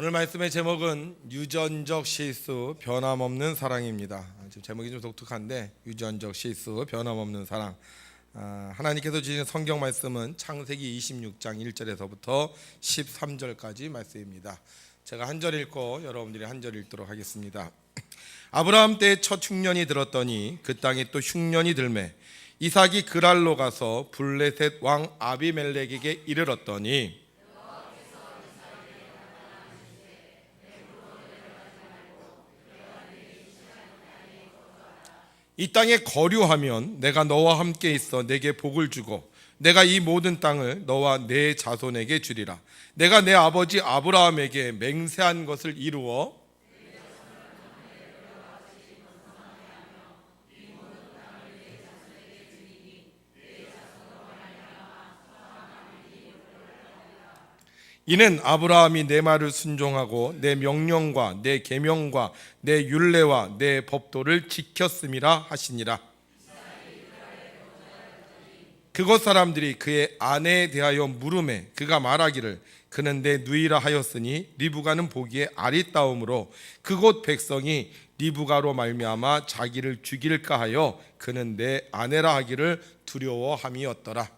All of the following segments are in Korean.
오늘 말씀의 제목은 유전적 실수 변함없는 사랑입니다. 지금 제목이 좀 독특한데 유전적 실수 변함없는 사랑. 아, 하나님께서 주신 성경 말씀은 창세기 26장 1절에서부터 13절까지 말씀입니다. 제가 한 절 읽고 여러분들이 한 절 읽도록 하겠습니다. 아브라함 때 첫 흉년이 들었더니 그 땅에 또 흉년이 들매 이삭이 그랄로 가서 블레셋 왕 아비멜렉에게 이르렀더니 이 땅에 거류하면 내가 너와 함께 있어 내게 복을 주고 내가 이 모든 땅을 너와 내 자손에게 주리라. 내가 내 아버지 아브라함에게 맹세한 것을 이루어 이는 아브라함이 내 말을 순종하고 내 명령과 내 계명과 내 율례와 내 법도를 지켰음이라 하시니라. 그곳 사람들이 그의 아내에 대하여 물음에 그가 말하기를 그는 내 누이라 하였으니 리브가는 보기에 아리따움으로 그곳 백성이 리브가로 말미암아 자기를 죽일까 하여 그는 내 아내라 하기를 두려워함이었더라.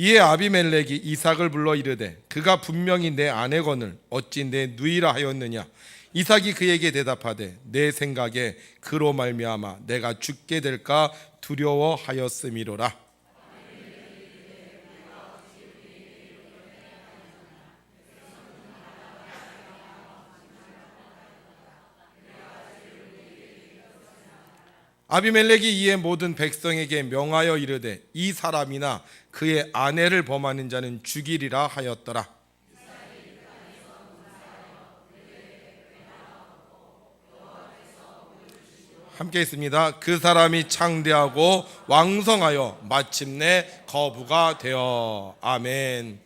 이에 아비멜렉이 이삭을 불러 이르되 그가 분명히 내 아내거늘 어찌 내 누이라 하였느냐? 이삭이 그에게 대답하되 내 생각에 그로 말미암아 내가 죽게 될까 두려워하였음이로라 아비멜렉이 이에 모든 백성에게 명하여 이르되 이 사람이나 그의 아내를 범하는 자는 죽이리라 하였더라. 함께 있습니다. 그 사람이 창대하고 왕성하여 마침내 거부가 되어 아멘.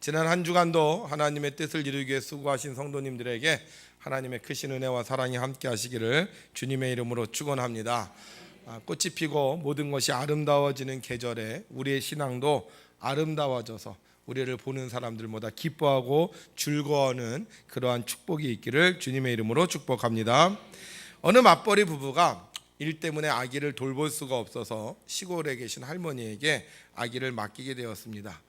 지난 한 주간도 하나님의 뜻을 이루기 위해 수고하신 성도님들에게 하나님의 크신 은혜와 사랑이 함께 하시기를 주님의 이름으로 축원합니다. 아, 꽃이 피고 모든 것이 아름다워지는 계절에 우리의 신앙도 아름다워져서 우리를 보는 사람들보다 기뻐하고 즐거워하는 그러한 축복이 있기를 주님의 이름으로 축복합니다. 어느 맞벌이 부부가 일 때문에 아기를 돌볼 수가 없어서 시골에 계신 할머니에게 아기를 맡기게 되었습니다.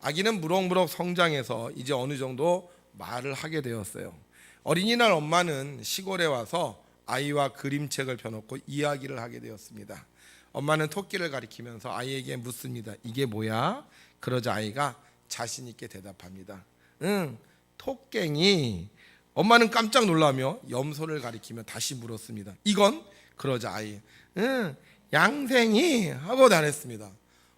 아기는 무럭무럭 성장해서 이제 어느 정도 말을 하게 되었어요. 어린이날 엄마는 시골에 와서 아이와 그림책을 펴놓고 이야기를 하게 되었습니다. 엄마는 토끼를 가리키면서 아이에게 묻습니다. 이게 뭐야? 그러자 아이가 자신 있게 대답합니다. 응, 토깽이. 엄마는 깜짝 놀라며 염소를 가리키며 다시 물었습니다. 이건? 그러자 아이, 응, 양생이 하고 다녔습니다.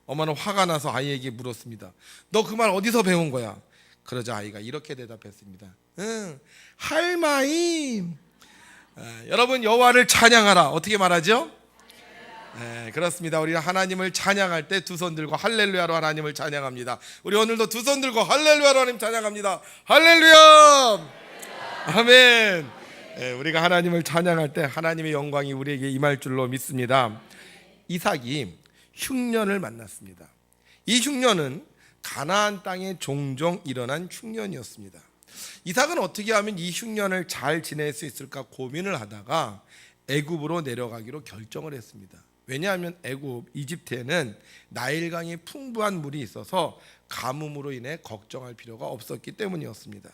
엄마는 화가 나서 아이에게 물었습니다. 너 그 말 어디서 배운 거야? 그러자 아이가 이렇게 대답했습니다. 응, 할마임. 에, 여러분 여호와를 찬양하라. 어떻게 말하죠? 네, 그렇습니다. 우리 하나님을 찬양할 때 두 손 들고 할렐루야로 하나님을 찬양합니다. 우리 오늘도 두 손 들고 할렐루야로 하나님 찬양합니다. 할렐루야! 아멘. 네, 우리가 하나님을 찬양할 때 하나님의 영광이 우리에게 임할 줄로 믿습니다. 이삭이 흉년을 만났습니다. 이 흉년은 가나안 땅에 종종 일어난 흉년이었습니다. 이삭은 어떻게 하면 이 흉년을 잘 지낼 수 있을까 고민을 하다가 애굽으로 내려가기로 결정을 했습니다. 왜냐하면 애굽 이집트에는 나일강이 풍부한 물이 있어서 가뭄으로 인해 걱정할 필요가 없었기 때문이었습니다.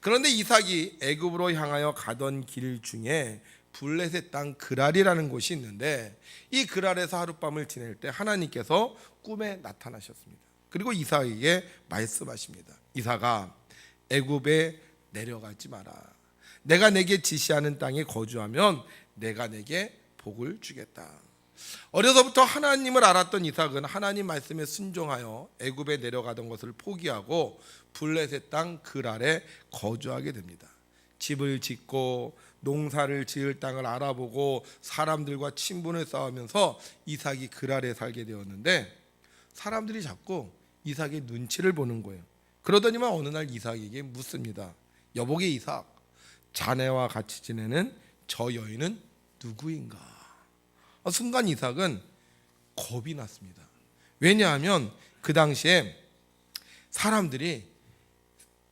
그런데 이삭이 애굽으로 향하여 가던 길 중에 블레셋 땅 그랄이라는 곳이 있는데 이 그랄에서 하룻밤을 지낼 때 하나님께서 꿈에 나타나셨습니다. 그리고 이삭에게 말씀하십니다. 이삭아 애굽에 내려가지 마라. 내가 내게 지시하는 땅에 거주하면 내가 내게 복을 주겠다. 어려서부터 하나님을 알았던 이삭은 하나님 말씀에 순종하여 애굽에 내려가던 것을 포기하고 블레셋 땅 그랄에 거주하게 됩니다. 집을 짓고 농사를 지을 땅을 알아보고 사람들과 친분을 쌓으면서 이삭이 그랄에 살게 되었는데 사람들이 자꾸 이삭의 눈치를 보는 거예요. 그러더니만 어느 날 이삭에게 묻습니다. 여보게 이삭, 자네와 같이 지내는 저 여인은 누구인가? 어, 순간 이삭은 겁이 났습니다. 왜냐하면 그 당시에 사람들이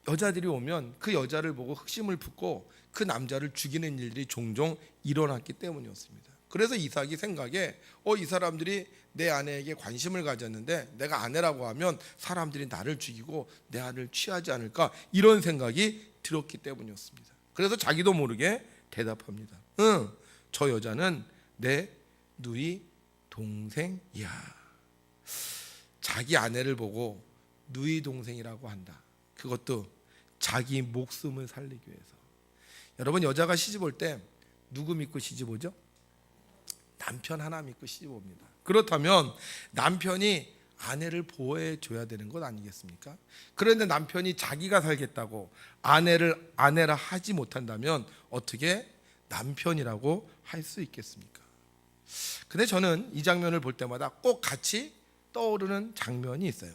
여자들이 오면 그 여자를 보고 흑심을 품고 그 남자를 죽이는 일들이 종종 일어났기 때문이었습니다. 그래서 이삭이 생각에 어 이 사람들이 내 아내에게 관심을 가졌는데 내가 아내라고 하면 사람들이 나를 죽이고 내 아내를 취하지 않을까 이런 생각이 들었기 때문이었습니다. 그래서 자기도 모르게 대답합니다. 응, 저 여자는 내 누이 동생이야. 자기 아내를 보고 누이 동생이라고 한다. 그것도 자기 목숨을 살리기 위해서. 여러분 여자가 시집 올 때 누구 믿고 시집 오죠? 남편 하나 믿고 시집 옵니다. 그렇다면 남편이 아내를 보호해 줘야 되는 것 아니겠습니까? 그런데 남편이 자기가 살겠다고 아내를 아내라 하지 못한다면 어떻게 남편이라고 할 수 있겠습니까? 근데 저는 이 장면을 볼 때마다 꼭 같이 떠오르는 장면이 있어요.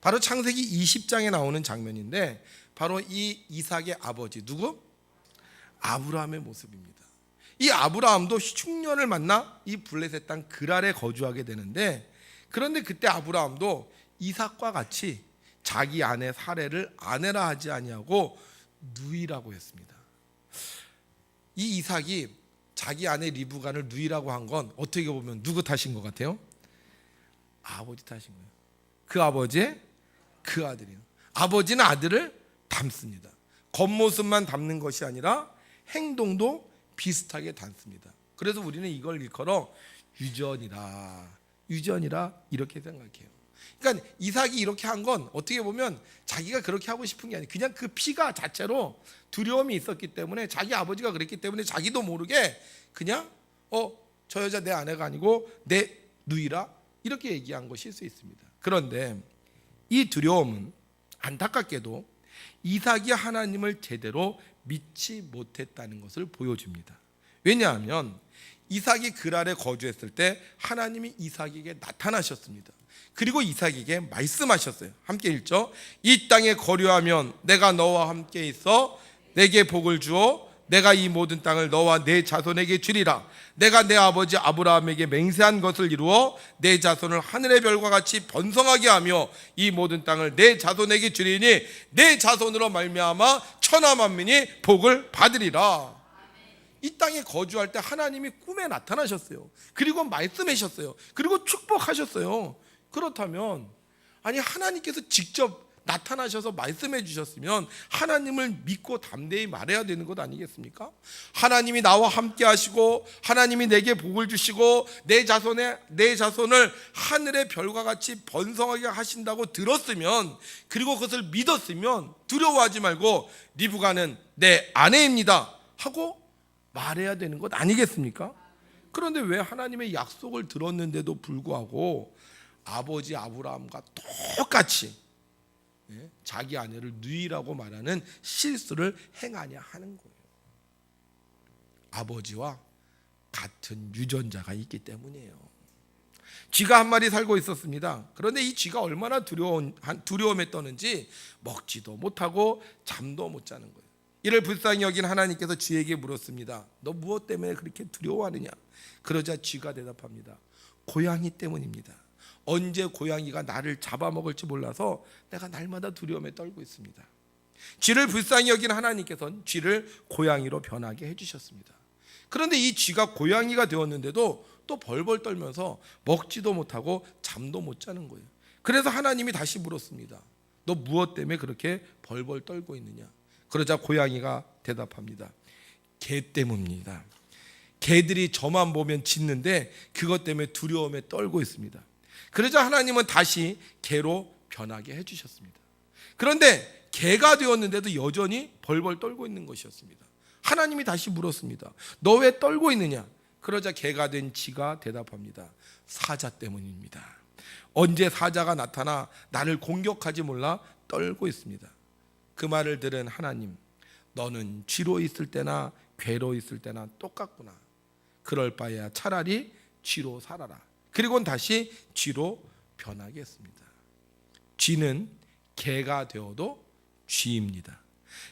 바로 창세기 20장에 나오는 장면인데 바로 이 이삭의 아버지 누구? 아브라함의 모습입니다. 이 아브라함도 흉년을 만나 이 블레셋 땅 그랄에 거주하게 되는데 그런데 그때 아브라함도 이삭과 같이 자기 아내 사례를 아내라 하지 아니하고 누이라고 했습니다. 이 이삭이 자기 아내 리브간을 누이라고 한 건 어떻게 보면 누구 탓인 것 같아요? 아버지 탓인 거예요. 그 아버지의 그 아들이요. 아버지는 아들을 닮습니다. 겉모습만 닮는 것이 아니라 행동도 비슷하게 닮습니다. 그래서 우리는 이걸 일컬어 유전이라 유전이라 이렇게 생각해요. 그러니까 이삭이 이렇게 한 건 어떻게 보면 자기가 그렇게 하고 싶은 게 아니라 그냥 그 피가 자체로 두려움이 있었기 때문에 자기 아버지가 그랬기 때문에 자기도 모르게 그냥 어 저 여자 내 아내가 아니고 내 누이라 이렇게 얘기한 것일 수 있습니다. 그런데 이 두려움은 안타깝게도 이삭이 하나님을 제대로 믿지 못했다는 것을 보여줍니다. 왜냐하면 이삭이 그랄에 거주했을 때 하나님이 이삭에게 나타나셨습니다. 그리고 이삭에게 말씀하셨어요. 함께 읽죠. 이 땅에 거류하면 내가 너와 함께 있어 내게 복을 주어 내가 이 모든 땅을 너와 내 자손에게 주리라. 내가 내 아버지 아브라함에게 맹세한 것을 이루어 내 자손을 하늘의 별과 같이 번성하게 하며 이 모든 땅을 내 자손에게 주리니 내 자손으로 말미암아 천하 만민이 복을 받으리라. 이 땅에 거주할 때 하나님이 꿈에 나타나셨어요. 그리고 말씀하셨어요. 그리고 축복하셨어요. 그렇다면 아니 하나님께서 직접 나타나셔서 말씀해 주셨으면 하나님을 믿고 담대히 말해야 되는 것 아니겠습니까? 하나님이 나와 함께 하시고 하나님이 내게 복을 주시고 내 자손의 내 자손을 하늘의 별과 같이 번성하게 하신다고 들었으면 그리고 그것을 믿었으면 두려워하지 말고 리브가는 내 아내입니다 하고 말해야 되는 것 아니겠습니까? 그런데 왜 하나님의 약속을 들었는데도 불구하고 아버지 아브라함과 똑같이 예, 자기 아내를 누이라고 말하는 실수를 행하냐 하는 거예요. 아버지와 같은 유전자가 있기 때문이에요. 쥐가 한 마리 살고 있었습니다. 그런데 이 쥐가 얼마나 두려운 두려움에 떠는지 먹지도 못하고 잠도 못 자는 거예요. 이를 불쌍히 여긴 하나님께서 쥐에게 물었습니다. 너 무엇 때문에 그렇게 두려워하느냐? 그러자 쥐가 대답합니다. 고양이 때문입니다. 언제 고양이가 나를 잡아먹을지 몰라서 내가 날마다 두려움에 떨고 있습니다. 쥐를 불쌍히 여긴 하나님께서는 쥐를 고양이로 변하게 해주셨습니다. 그런데 이 쥐가 고양이가 되었는데도 또 벌벌 떨면서 먹지도 못하고 잠도 못 자는 거예요. 그래서 하나님이 다시 물었습니다. 너 무엇 때문에 그렇게 벌벌 떨고 있느냐? 그러자 고양이가 대답합니다. 개 때문입니다. 개들이 저만 보면 짖는데 그것 때문에 두려움에 떨고 있습니다. 그러자 하나님은 다시 개로 변하게 해주셨습니다. 그런데 개가 되었는데도 여전히 벌벌 떨고 있는 것이었습니다. 하나님이 다시 물었습니다. 너 왜 떨고 있느냐? 그러자 개가 된 지가 대답합니다. 사자 때문입니다. 언제 사자가 나타나 나를 공격하지 몰라 떨고 있습니다. 그 말을 들은 하나님, 너는 쥐로 있을 때나 괴로 있을 때나 똑같구나. 그럴 바에야 차라리 쥐로 살아라. 그리고 다시 쥐로 변하겠습니다. 쥐는 개가 되어도 쥐입니다.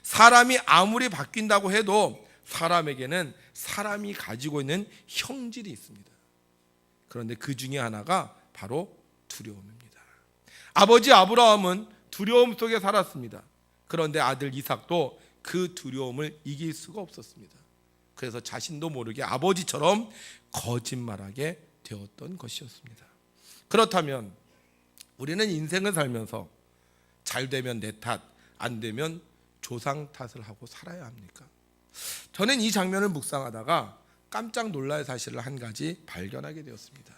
사람이 아무리 바뀐다고 해도 사람에게는 사람이 가지고 있는 형질이 있습니다. 그런데 그 중에 하나가 바로 두려움입니다. 아버지 아브라함은 두려움 속에 살았습니다. 그런데 아들 이삭도 그 두려움을 이길 수가 없었습니다. 그래서 자신도 모르게 아버지처럼 거짓말하게 되었던 것이었습니다. 그렇다면 우리는 인생을 살면서 잘 되면 내 탓, 안 되면 조상 탓을 하고 살아야 합니까? 저는 이 장면을 묵상하다가 깜짝 놀랄 사실을 한 가지 발견하게 되었습니다.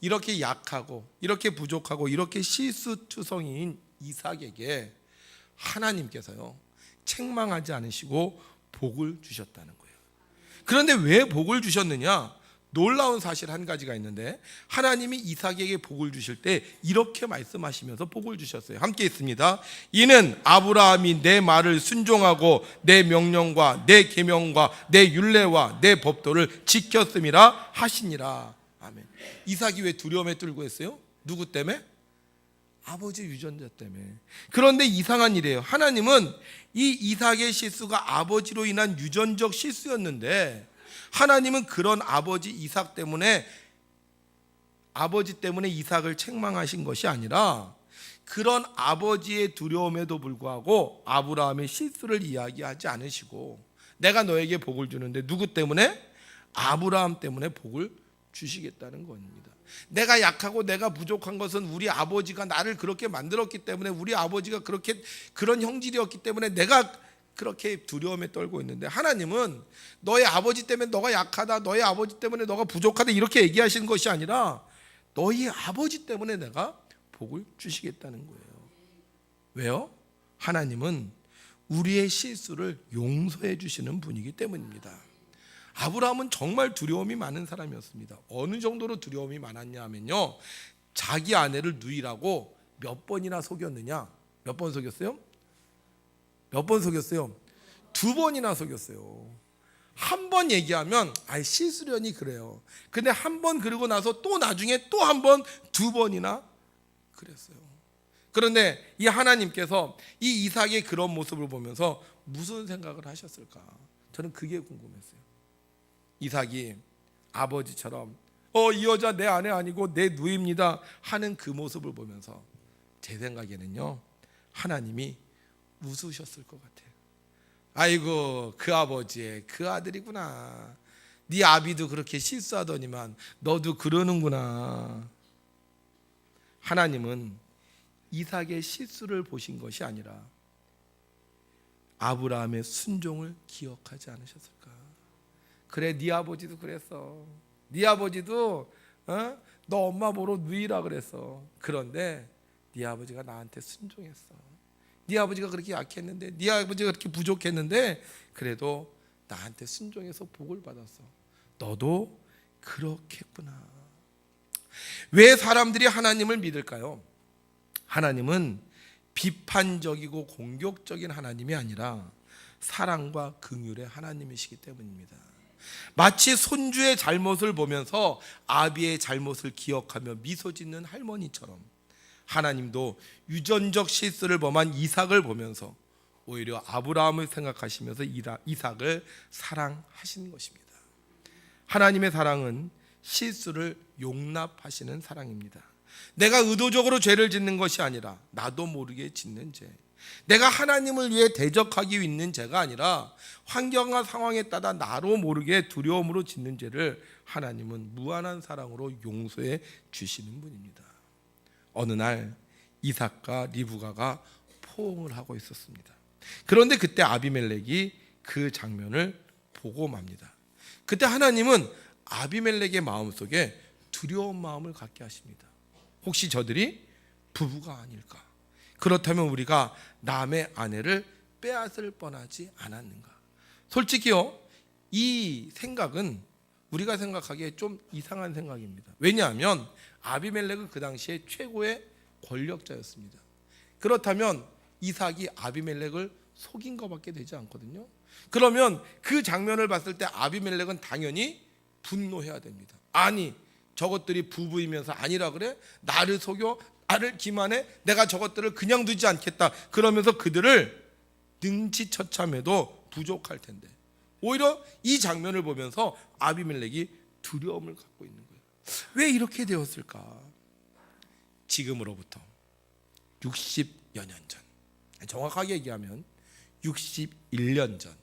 이렇게 약하고 이렇게 부족하고 이렇게 실수투성이인 이삭에게 하나님께서요 책망하지 않으시고 복을 주셨다는 거예요. 그런데 왜 복을 주셨느냐? 놀라운 사실 한 가지가 있는데 하나님이 이삭에게 복을 주실 때 이렇게 말씀하시면서 복을 주셨어요. 함께 있습니다. 이는 아브라함이 내 말을 순종하고 내 명령과 내 계명과 내 율례와 내 법도를 지켰음이라 하시니라. 아멘. 이삭이 왜 두려움에 떨고 했어요? 누구 때문에? 아버지 유전자 때문에. 그런데 이상한 일이에요. 하나님은 이 이삭의 실수가 아버지로 인한 유전적 실수였는데 하나님은 그런 아버지 이삭 때문에 아버지 때문에 이삭을 책망하신 것이 아니라 그런 아버지의 두려움에도 불구하고 아브라함의 실수를 이야기하지 않으시고 내가 너에게 복을 주는데 누구 때문에 아브라함 때문에 복을 주시겠다는 겁니다. 내가 약하고 내가 부족한 것은 우리 아버지가 나를 그렇게 만들었기 때문에 우리 아버지가 그렇게 그런 형질이었기 때문에 내가 그렇게 두려움에 떨고 있는데 하나님은 너의 아버지 때문에 너가 약하다 너의 아버지 때문에 너가 부족하다 이렇게 얘기하시는 것이 아니라 너희 아버지 때문에 내가 복을 주시겠다는 거예요. 왜요? 하나님은 우리의 실수를 용서해 주시는 분이기 때문입니다. 아브라함은 정말 두려움이 많은 사람이었습니다. 어느 정도로 두려움이 많았냐 하면요. 자기 아내를 누이라고 몇 번이나 속였느냐? 몇 번 속였어요? 몇 번 속였어요? 두 번이나 속였어요. 한 번 얘기하면 아 실수련이 그래요. 근데 한 번 그러고 나서 또 나중에 또 한 번 두 번이나 그랬어요. 그런데 이 하나님께서 이 이삭의 그런 모습을 보면서 무슨 생각을 하셨을까? 저는 그게 궁금했어요. 이삭이 아버지처럼 어 이 여자 내 아내 아니고 내 누이입니다 하는 그 모습을 보면서 제 생각에는요 하나님이 웃으셨을 것 같아요. 아이고 그 아버지의 그 아들이구나. 네 아비도 그렇게 실수하더니만 너도 그러는구나. 하나님은 이삭의 실수를 보신 것이 아니라 아브라함의 순종을 기억하지 않으셨을까? 그래 네 아버지도 그랬어. 네 아버지도 어? 너 엄마 보러 누이라 그랬어. 그런데 네 아버지가 나한테 순종했어. 네 아버지가 그렇게 약했는데 네 아버지가 그렇게 부족했는데 그래도 나한테 순종해서 복을 받았어. 너도 그렇겠구나. 왜 사람들이 하나님을 믿을까요? 하나님은 비판적이고 공격적인 하나님이 아니라 사랑과 긍휼의 하나님이시기 때문입니다. 마치 손주의 잘못을 보면서 아비의 잘못을 기억하며 미소 짓는 할머니처럼 하나님도 유전적 실수를 범한 이삭을 보면서 오히려 아브라함을 생각하시면서 이삭을 사랑하시는 것입니다. 하나님의 사랑은 실수를 용납하시는 사랑입니다. 내가 의도적으로 죄를 짓는 것이 아니라 나도 모르게 짓는 죄. 내가 하나님을 위해 대적하기 있는 죄가 아니라 환경과 상황에 따라 나로 모르게 두려움으로 짓는 죄를 하나님은 무한한 사랑으로 용서해 주시는 분입니다. 어느 날 이삭과 리브가가 포옹을 하고 있었습니다. 그런데 그때 아비멜렉이 그 장면을 보고 맙니다. 그때 하나님은 아비멜렉의 마음속에 두려운 마음을 갖게 하십니다. 혹시 저들이 부부가 아닐까? 그렇다면 우리가 남의 아내를 빼앗을 뻔하지 않았는가? 솔직히요, 이 생각은 우리가 생각하기에 좀 이상한 생각입니다. 왜냐하면 아비멜렉은 그 당시에 최고의 권력자였습니다. 그렇다면 이삭이 아비멜렉을 속인 것밖에 되지 않거든요. 그러면 그 장면을 봤을 때 아비멜렉은 당연히 분노해야 됩니다. 아니 저것들이 부부이면서 아니라 그래? 나를 속여? 나를 기만해? 내가 저것들을 그냥 두지 않겠다. 그러면서 그들을 능치처참해도 부족할 텐데. 오히려 이 장면을 보면서 아비멜렉이 두려움을 갖고 있는 거예요. 왜 이렇게 되었을까? 지금으로부터 60여 년 전, 정확하게 얘기하면 61년 전,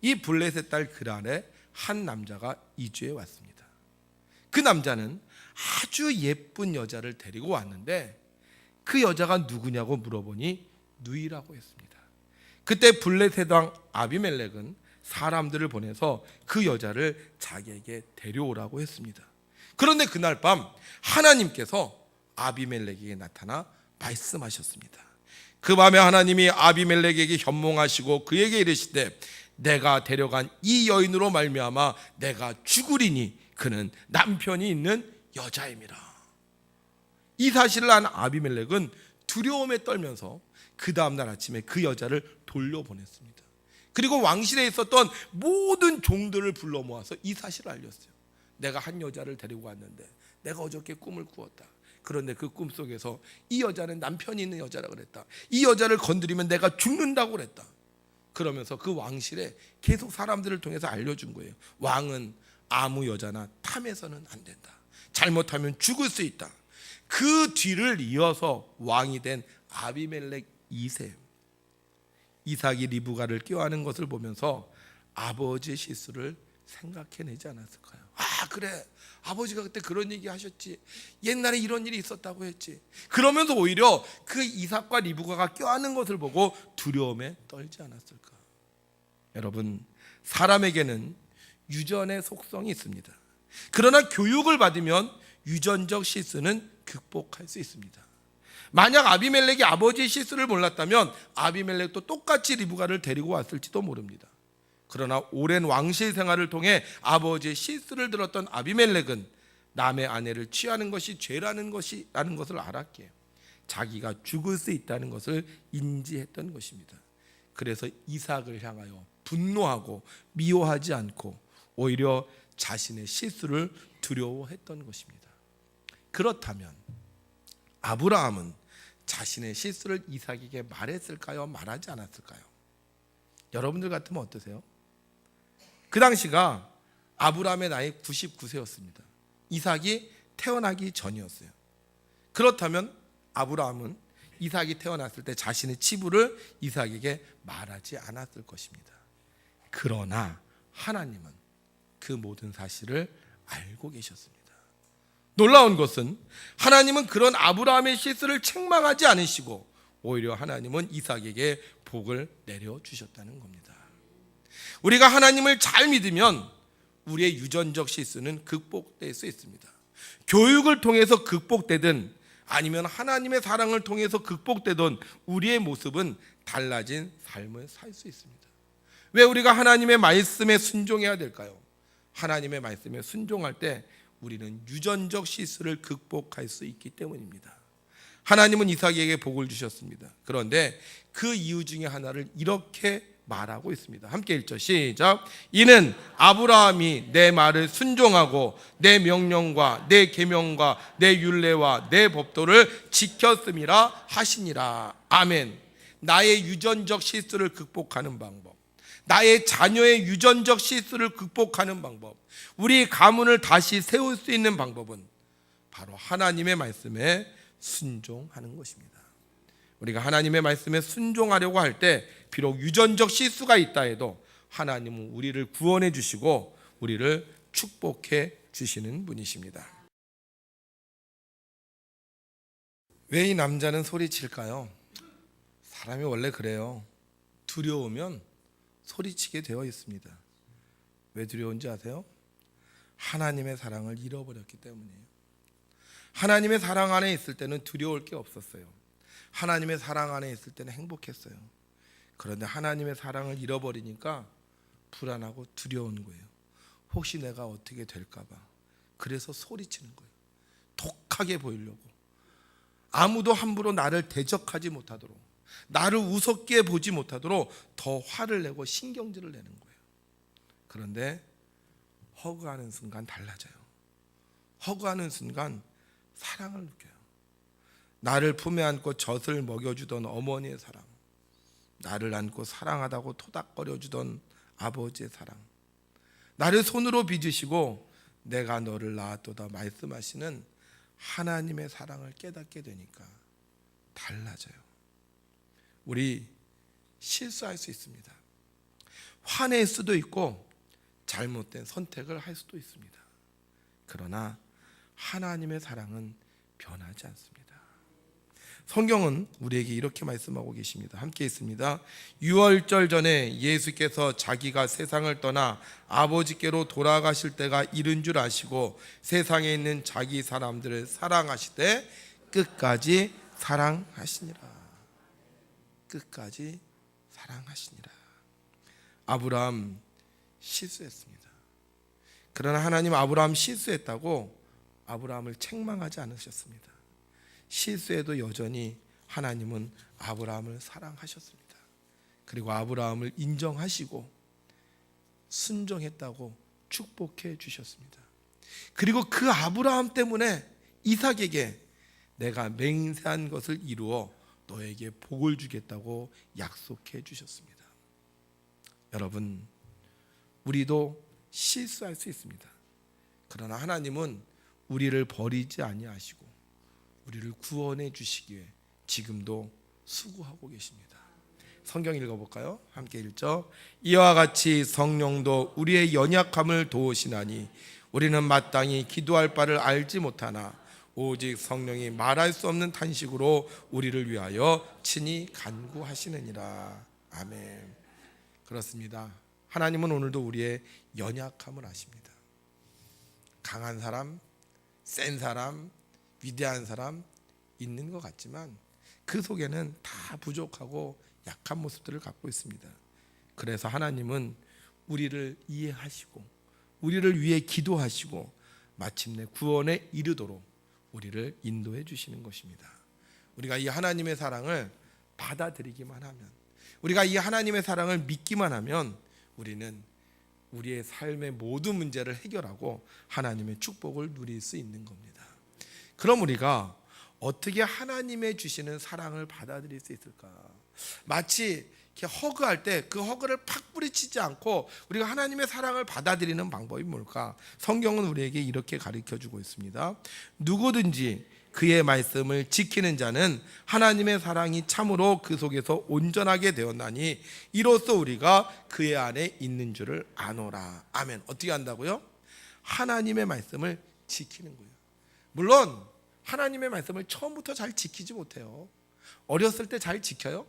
이 블레셋 딸 그랄에 한 남자가 이주해 왔습니다. 그 남자는 아주 예쁜 여자를 데리고 왔는데 그 여자가 누구냐고 물어보니 누이라고 했습니다. 그때 블레셋 왕 아비멜렉은 사람들을 보내서 그 여자를 자기에게 데려오라고 했습니다. 그런데 그날 밤 하나님께서 아비멜렉에게 나타나 말씀하셨습니다. 그 밤에 하나님이 아비멜렉에게 현몽하시고 그에게 이르시되 내가 데려간 이 여인으로 말미암아 내가 죽으리니 그는 남편이 있는 여자임이라. 이 사실을 안 아비멜렉은 두려움에 떨면서 그 다음 날 아침에 그 여자를 돌려보냈습니다. 그리고 왕실에 있었던 모든 종들을 불러 모아서 이 사실을 알렸어요. 내가 한 여자를 데리고 왔는데 내가 어저께 꿈을 꾸었다. 그런데 그 꿈 속에서 이 여자는 남편이 있는 여자라 그랬다. 이 여자를 건드리면 내가 죽는다고 그랬다. 그러면서 그 왕실에 계속 사람들을 통해서 알려준 거예요. 왕은 아무 여자나 탐해서는 안 된다. 잘못하면 죽을 수 있다. 그 뒤를 이어서 왕이 된 아비멜렉 2세 이삭이 리브가를 껴안은 것을 보면서 아버지의 실수를 생각해내지 않았을까요? 아 그래. 아버지가 그때 그런 얘기 하셨지. 옛날에 이런 일이 있었다고 했지. 그러면서 오히려 그 이삭과 리브가가 껴안은 것을 보고 두려움에 떨지 않았을까. 여러분 사람에게는 유전의 속성이 있습니다. 그러나 교육을 받으면 유전적 실수는 극복할 수 있습니다. 만약 아비멜렉이 아버지의 실수를 몰랐다면 아비멜렉도 똑같이 리브가를 데리고 왔을지도 모릅니다. 그러나 오랜 왕실 생활을 통해 아버지의 실수를 들었던 아비멜렉은 남의 아내를 취하는 것이 죄라는 것이 라는 것을 알았기에 자기가 죽을 수 있다는 것을 인지했던 것입니다. 그래서 이삭을 향하여 분노하고 미워하지 않고 오히려 자신의 실수를 두려워했던 것입니다. 그렇다면 아브라함은 자신의 실수를 이삭에게 말했을까요? 말하지 않았을까요? 여러분들 같으면 어떠세요? 그 당시가 아브라함의 나이 99세였습니다. 이삭이 태어나기 전이었어요. 그렇다면 아브라함은 이삭이 태어났을 때 자신의 치부를 이삭에게 말하지 않았을 것입니다. 그러나 하나님은 그 모든 사실을 알고 계셨습니다. 놀라운 것은 하나님은 그런 아브라함의 실수를 책망하지 않으시고 오히려 하나님은 이삭에게 복을 내려 주셨다는 겁니다. 우리가 하나님을 잘 믿으면 우리의 유전적 실수는 극복될 수 있습니다. 교육을 통해서 극복되든 아니면 하나님의 사랑을 통해서 극복되던 우리의 모습은 달라진 삶을 살 수 있습니다. 왜 우리가 하나님의 말씀에 순종해야 될까요? 하나님의 말씀에 순종할 때 우리는 유전적 실수를 극복할 수 있기 때문입니다. 하나님은 이삭에게 복을 주셨습니다. 그런데 그 이유 중에 하나를 이렇게 말하고 있습니다. 함께 읽죠. 시작. 이는 아브라함이 내 말을 순종하고 내 명령과 내 계명과 내 율례와 내 법도를 지켰음이라 하시니라. 아멘. 나의 유전적 실수를 극복하는 방법. 나의 자녀의 유전적 실수를 극복하는 방법. 우리 가문을 다시 세울 수 있는 방법은 바로 하나님의 말씀에 순종하는 것입니다. 우리가 하나님의 말씀에 순종하려고 할 때 비록 유전적 실수가 있다 해도 하나님은 우리를 구원해 주시고 우리를 축복해 주시는 분이십니다. 왜 이 남자는 소리칠까요? 사람이 원래 그래요. 두려우면 소리치게 되어 있습니다. 왜 두려운지 아세요? 하나님의 사랑을 잃어버렸기 때문이에요. 하나님의 사랑 안에 있을 때는 두려울 게 없었어요. 하나님의 사랑 안에 있을 때는 행복했어요. 그런데 하나님의 사랑을 잃어버리니까 불안하고 두려운 거예요. 혹시 내가 어떻게 될까봐. 그래서 소리치는 거예요. 독하게 보이려고. 아무도 함부로 나를 대적하지 못하도록, 나를 우습게 보지 못하도록 더 화를 내고 신경질을 내는 거예요. 그런데 허구하는 순간 달라져요. 허구하는 순간 사랑을 느껴요. 나를 품에 안고 젖을 먹여주던 어머니의 사랑, 나를 안고 사랑하다고 토닥거려주던 아버지의 사랑, 나를 손으로 빚으시고 내가 너를 낳았도다 말씀하시는 하나님의 사랑을 깨닫게 되니까 달라져요. 우리 실수할 수 있습니다. 화낼 수도 있고 잘못된 선택을 할 수도 있습니다. 그러나 하나님의 사랑은 변하지 않습니다. 성경은 우리에게 이렇게 말씀하고 계십니다. 함께 있습니다. 유월절 전에 예수께서 자기가 세상을 떠나 아버지께로 돌아가실 때가 이른 줄 아시고 세상에 있는 자기 사람들을 사랑하시되 끝까지 사랑하시니라. 끝까지 사랑하시니라. 아브라함 실수했습니다. 그러나 하나님 아브라함 실수했다고 아브라함을 책망하지 않으셨습니다. 실수해도 여전히 하나님은 아브라함을 사랑하셨습니다. 그리고 아브라함을 인정하시고 순종했다고 축복해 주셨습니다. 그리고 그 아브라함 때문에 이삭에게 내가 맹세한 것을 이루어 너에게 복을 주겠다고 약속해 주셨습니다. 여러분, 우리도 실수할 수 있습니다. 그러나 하나님은 우리를 버리지 아니하시고 우리를 구원해 주시기에 지금도 수고하고 계십니다. 성경 읽어볼까요? 함께 읽죠. 이와 같이 성령도 우리의 연약함을 도우시나니 우리는 마땅히 기도할 바를 알지 못하나 오직 성령이 말할 수 없는 탄식으로 우리를 위하여 친히 간구하시느니라. 아멘. 그렇습니다. 하나님은 오늘도 우리의 연약함을 아십니다. 강한 사람, 센 사람, 위대한 사람 있는 것 같지만 그 속에는 다 부족하고 약한 모습들을 갖고 있습니다. 그래서 하나님은 우리를 이해하시고 우리를 위해 기도하시고 마침내 구원에 이르도록 우리를 인도해 주시는 것입니다. 우리가 이 하나님의 사랑을 받아들이기만 하면 우리가 이 하나님의 사랑을 믿기만 하면 우리는 우리의 삶의 모든 문제를 해결하고 하나님의 축복을 누릴 수 있는 겁니다. 그럼 우리가 어떻게 하나님의 주시는 사랑을 받아들일 수 있을까? 마치 이렇게 허그할 때 그 허그를 팍 뿌리치지 않고 우리가 하나님의 사랑을 받아들이는 방법이 뭘까? 성경은 우리에게 이렇게 가르쳐 주고 있습니다. 누구든지 그의 말씀을 지키는 자는 하나님의 사랑이 참으로 그 속에서 온전하게 되었나니 이로써 우리가 그의 안에 있는 줄을 아노라. 아멘. 어떻게 한다고요? 하나님의 말씀을 지키는 거예요. 물론 하나님의 말씀을 처음부터 잘 지키지 못해요. 어렸을 때 잘 지켜요?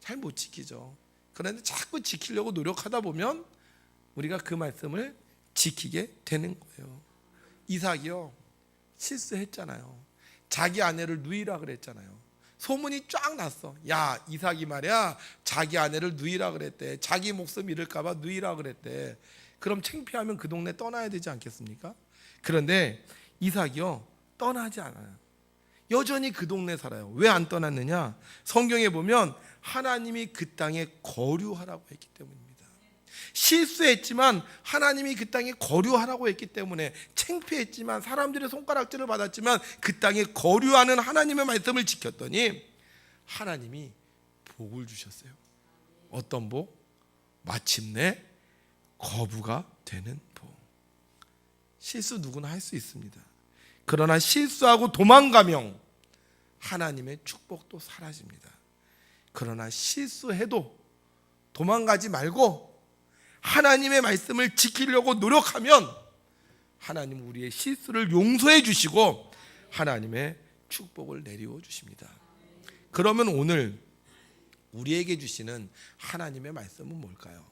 잘 못 지키죠. 그런데 자꾸 지키려고 노력하다 보면 우리가 그 말씀을 지키게 되는 거예요. 이삭이요. 실수했잖아요. 자기 아내를 누이라 그랬잖아요. 소문이 쫙 났어. 야, 이삭이 말이야. 자기 아내를 누이라 그랬대. 자기 목숨 잃을까 봐 누이라 그랬대. 그럼 창피하면 그 동네 떠나야 되지 않겠습니까? 그런데 이삭이요. 떠나지 않아요. 여전히 그 동네 살아요. 왜 안 떠났느냐? 성경에 보면 하나님이 그 땅에 거류하라고 했기 때문입니다. 실수했지만 하나님이 그 땅에 거류하라고 했기 때문에 창피했지만 사람들의 손가락질을 받았지만 그 땅에 거류하는 하나님의 말씀을 지켰더니 하나님이 복을 주셨어요. 어떤 복? 마침내 거부가 되는 복. 실수 누구나 할 수 있습니다. 그러나 실수하고 도망가면 하나님의 축복도 사라집니다. 그러나 실수해도 도망가지 말고 하나님의 말씀을 지키려고 노력하면 하나님 우리의 실수를 용서해 주시고 하나님의 축복을 내리워 주십니다. 그러면 오늘 우리에게 주시는 하나님의 말씀은 뭘까요?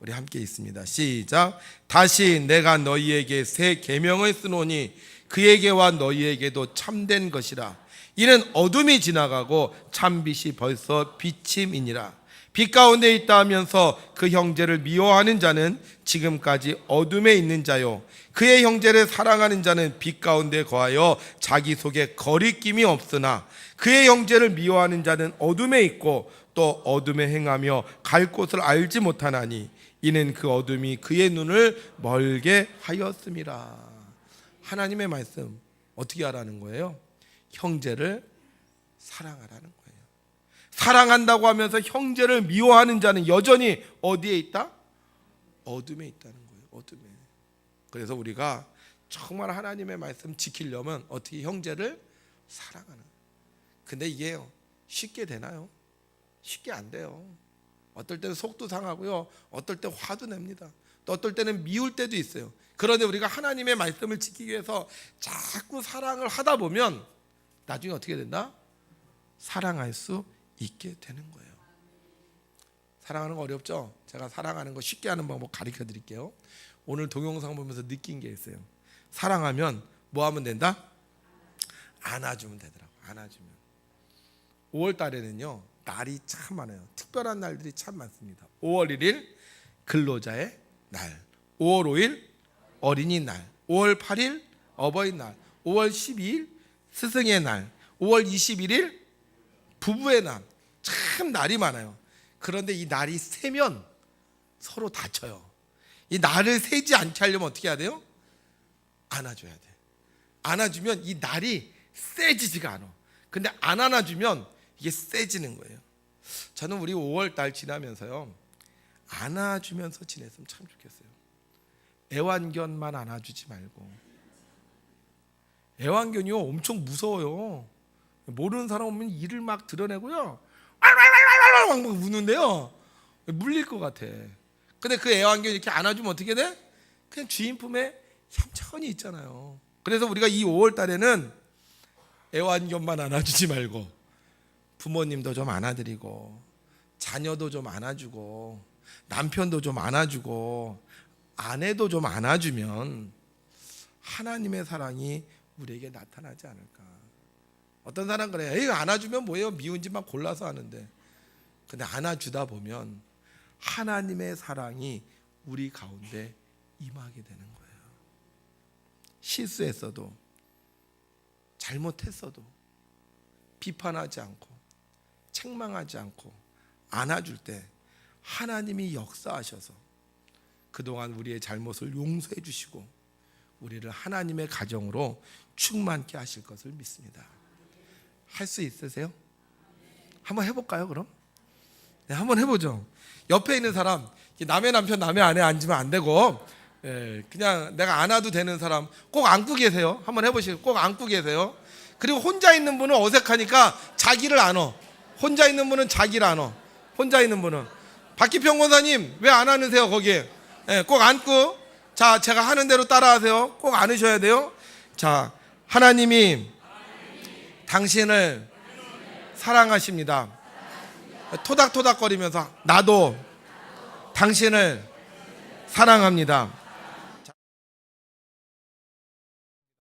우리 함께 있습니다. 시작. 다시 내가 너희에게 새 계명을 쓰노니 그에게와 너희에게도 참된 것이라. 이는 어둠이 지나가고 참빛이 벌써 비침이니라. 빛 가운데 있다 하면서 그 형제를 미워하는 자는 지금까지 어둠에 있는 자요. 그의 형제를 사랑하는 자는 빛 가운데 거하여 자기 속에 거리낌이 없으나 그의 형제를 미워하는 자는 어둠에 있고 또 어둠에 행하며 갈 곳을 알지 못하나니 이는 그 어둠이 그의 눈을 멀게 하였음이라. 하나님의 말씀 어떻게 하라는 거예요? 형제를 사랑하라는 거예요. 사랑한다고 하면서 형제를 미워하는 자는 여전히 어디에 있다? 어둠에 있다는 거예요. 어둠에. 그래서 우리가 정말 하나님의 말씀 지키려면 어떻게 형제를 사랑하는. 근데 이게요 쉽게 되나요? 쉽게 안 돼요. 어떨 때는 속도 상하고요. 어떨 때 화도 냅니다. 또 어떨 때는 미울 때도 있어요. 그런데 우리가 하나님의 말씀을 지키기 위해서 자꾸 사랑을 하다 보면 나중에 어떻게 된다? 사랑할 수 있게 되는 거예요. 사랑하는 거 어렵죠? 제가 사랑하는 거 쉽게 하는 방법 가르쳐 드릴게요. 오늘 동영상 보면서 느낀 게 있어요. 사랑하면 뭐 하면 된다? 안아주면 되더라고. 안아주면. 5월 달에는요. 날이 참 많아요. 특별한 날들이 참 많습니다. 5월 1일 근로자의 날. 5월 5일 어린이날. 5월 8일 어버이날. 5월 12일 스승의 날. 5월 21일 부부의 날. 참 날이 많아요. 그런데 이 날이 세면 서로 다쳐요. 이 날을 세지 않게 하려면 어떻게 해야 돼요? 안아줘야 돼. 안아주면 이 날이 세지지가 않아. 근데 안 안아주면 이게 세지는 거예요. 저는 우리 5월 달 지나면서요. 안아주면서 지냈으면 참 좋겠어요. 애완견만 안아주지 말고. 애완견이요 엄청 무서워요. 모르는 사람 오면 이를 막 드러내고요. 막 우는데요. 물릴 것 같아. 근데 그 애완견 이렇게 안아주면 어떻게 돼? 그냥 주인 품에 천천히 있잖아요. 그래서 우리가 이 5월 달에는 애완견만 안아주지 말고 부모님도 좀 안아드리고 자녀도 좀 안아주고 남편도 좀 안아주고 아내도 좀 안아주면 하나님의 사랑이 우리에게 나타나지 않을까. 어떤 사람 그래. 에이 안아주면 뭐예요? 미운 짓만 골라서 하는데. 근데 안아주다 보면 하나님의 사랑이 우리 가운데 임하게 되는 거예요. 실수했어도 잘못했어도 비판하지 않고 책망하지 않고 안아줄 때 하나님이 역사하셔서 그동안 우리의 잘못을 용서해 주시고 우리를 하나님의 가정으로 충만케 하실 것을 믿습니다. 할 수 있으세요? 한번 해볼까요, 그럼? 네, 한번 해보죠. 옆에 있는 사람, 남의 남편, 남의 아내 앉으면 안 되고, 예, 그냥 내가 안아도 되는 사람 꼭 안고 계세요. 한번 해보시고 꼭 안고 계세요. 그리고 혼자 있는 분은 어색하니까 자기를 안어. 혼자 있는 분은 자기를 안어. 혼자 있는 분은 박기평 권사님 왜 안 안으세요 거기에? 예, 꼭 안고 자 제가 하는 대로 따라하세요. 꼭 안으셔야 돼요. 자 하나님이 당신을 사랑하십니다. 토닥토닥거리면서 나도 당신을 사랑합니다.